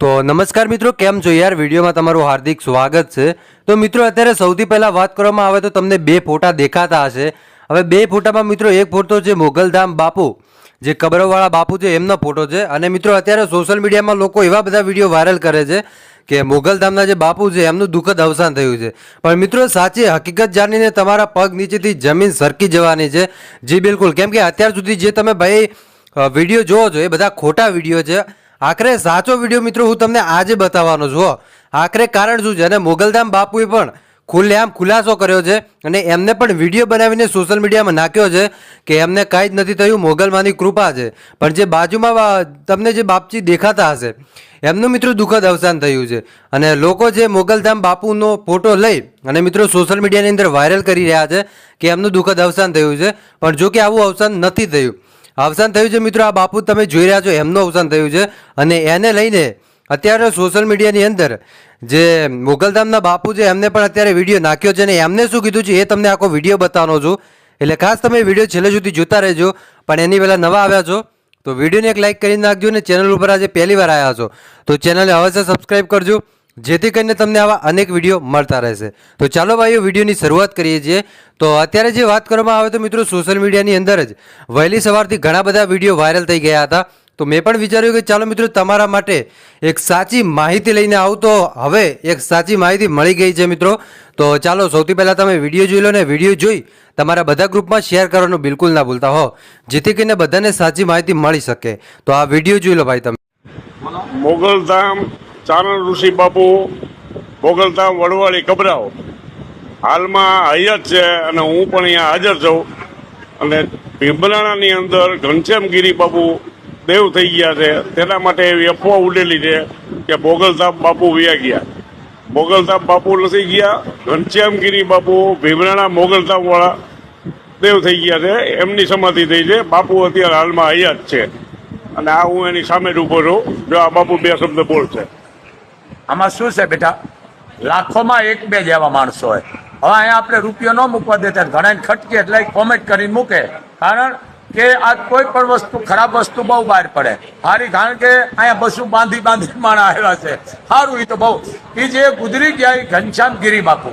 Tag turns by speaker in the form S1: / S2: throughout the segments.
S1: તો નમસ્કાર મિત્રો, કેમ છો યાર? વિડીયોમાં તમારું હાર્દિક સ્વાગત છે. તો મિત્રો, અત્યારે સૌથી પહેલાં વાત કરવામાં આવે તો તમને બે ફોટા દેખાતા હશે. હવે બે ફોટામાં મિત્રો, એક ફોટો છે મોગલધામ બાપુ, જે કબરવાળા બાપુ છે, એમનો ફોટો છે. અને મિત્રો, અત્યારે સોશિયલ મીડિયામાં લોકો એવા બધા વીડિયો વાયરલ કરે છે કે મોગલધામના જે બાપુ છે, એમનું દુઃખદ અવસાન થયું છે. પણ મિત્રો, સાચી હકીકત જાણીને તમારા પગ નીચેથી જમીન સરકી જવાની છે. જી બિલકુલ. કેમ કે અત્યાર સુધી જે તમે ભાઈ વીડિયો જોવો છો, એ બધા ખોટા વીડિયો છે. આખરે સાચો વીડિયો મિત્રો હું તમને આજે બતાવવાનો છું આખરે કારણ શું છે અને મોગલધામ બાપુએ પણ ખુલ્લેઆમ ખુલાસો કર્યો છે અને એમને પણ વીડિયો બનાવીને સોશિયલ મીડિયામાં નાખ્યો છે કે એમને કાંઈ જ નથી થયું, મોગલમાંની કૃપા છે. પણ જે બાજુમાં તમને જે બાપજી દેખાતા હશે, એમનું મિત્રો દુઃખદ અવસાન થયું છે. અને લોકો જે મોગલધામ બાપુનો ફોટો લઈ અને મિત્રો સોશિયલ મીડિયાની અંદર વાયરલ કરી રહ્યા છે કે એમનું દુઃખદ અવસાન થયું છે. પણ જો કે આવું અવસાન નથી થયું. અવસાન થયું છે મિત્રો, આ બાપુ તમે જોઈ રહ્યા છો, એમનું અવસાન થયું છે. અને એને લઈને અત્યારે સોશિયલ મીડિયાની અંદર જે મોગલધામના બાપુ છે, એમને પણ અત્યારે વીડિયો નાખ્યો છે અને એમને શું કીધું છે એ તમને આખો વીડિયો બતાવવાનો છું. એટલે ખાસ તમે વીડિયો છેલ્લે સુધી જોતા રહેજો, પણ એની પહેલાં નવા આવ્યા છો, તો વિડીયોને એક લાઇક કરી નાખજો અને ચેનલ ઉપર આજે પહેલી વાર આવ્યા છો. તો ચેનલને અવશ્ય સબસ્ક્રાઇબ કરજો. જેથી કરીને તમને આવા અનેક વીડિયો મળતા રહેશે. તો ચાલો ભાઈઓ, વિડીયોની શરૂઆત કરીએ છીએ. તો અત્યારે જે વાત કરવામાં આવે તો મિત્રો સોશિયલ મીડિયાની અંદર જ વહેલી સવારથી ઘણા બધા વીડિયો વાયરલ થઈ ગયા હતા. તો મેં પણ વિચાર્યું કે ચાલો મિત્રો, તમારા માટે એક સાચી માહિતી લઈને આવું. તો હવે એક સાચી માહિતી મળી ગઈ છે મિત્રો. તો ચાલો, સૌથી પહેલાં તમે વીડિયો જોઈ લો ને વીડિયો જોઈ તમારા બધા ગ્રુપમાં શેર કરવાનું બિલકુલ ના ભૂલતા. હો, જેથી કરીને બધાને સાચી માહિતી મળી શકે. તો આ વીડિયો જોઈ લો ભાઈ તમે.
S2: મોગલધામ ચારણ ઋષિ બાપુ, બોગલધામ વડવાળી કબરાઓ હાલમાં હૈયત છે અને હું પણ અહીંયા હાજર છું. અને ભીમલાણાની અંદર ઘનશ્યામગીરી બાપુ દેવ થઈ ગયા છે. તેના માટે એવી અફવા ઉડેલી છે કે મોગલધામ બાપુ વ્યા ગયા. મોગલધામ બાપુ નથી ગયા, ઘનશ્યામગીરી બાપુ ભીમરાણા મોગલતાપવાળા દેવ થઈ ગયા છે. એમની સમાધિ થઈ છે. બાપુ અત્યારે હાલમાં હયાત છે. અને આ હું એની સામે ઊભો છું. જો આ બાપુ બે શબ્દ બોલશે.
S3: આમાં શું છે બેટા? લાખોમાં એક બે જેવા માણસો હોય. હવે અહીંયા આપણે રૂપિયો ન મૂકવા દેતા ઘણા ખટકે એટલે કોમેન્ટ કરીને મૂકે. કારણ કે આ કોઈ પણ વસ્તુ, ખરાબ વસ્તુ બહુ બહાર પડે. સારી કારણ કે અહીંયા બસું બાંધી બાંધી માણા આવ્યા છે. સારું એ તો બહુ. એ જે ગુજરી ગયા એ ઘનશ્યામ ગીરી બાપુ.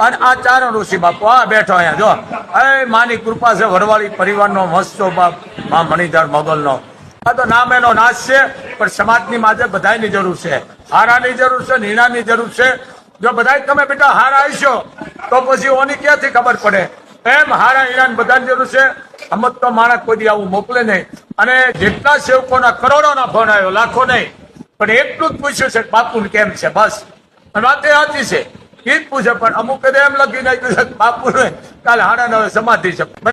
S3: અને આ ચારણ ઋષિ બાપુ. આ બેઠો અહીંયા, જો. એ માની કૃપા છે, વરવાળી પરિવારનો મસ્તો બાપ મા મણિધર મોગલનો. તો નામ એનો નાશ છે, પણ સમાજની માજે બધાની જરૂર છે. હારાની જરૂર છે, નીણાની જરૂર છે. જો બધા તમે બેટા હારા આવીશો તો પછી ઓની ક્યાંથી ખબર પડે? એમ હારા ઈરાન બધાની જરૂર છે. અમત તો માણસ કોઈ આવું મોકલે નહીં. અને જેટલા સેવકોના કરોડોના ફોન આવ્યો, લાખો નહીં. પણ એટલું જ પૂછ્યું છે બાપુ કેમ છે? બસ. વાત એ સાચી છે. એ જ પૂછે, પણ અમુક એમ લખી નાખ્યું છે બાપુ કાલે હાડા નવે સમાધિ છે.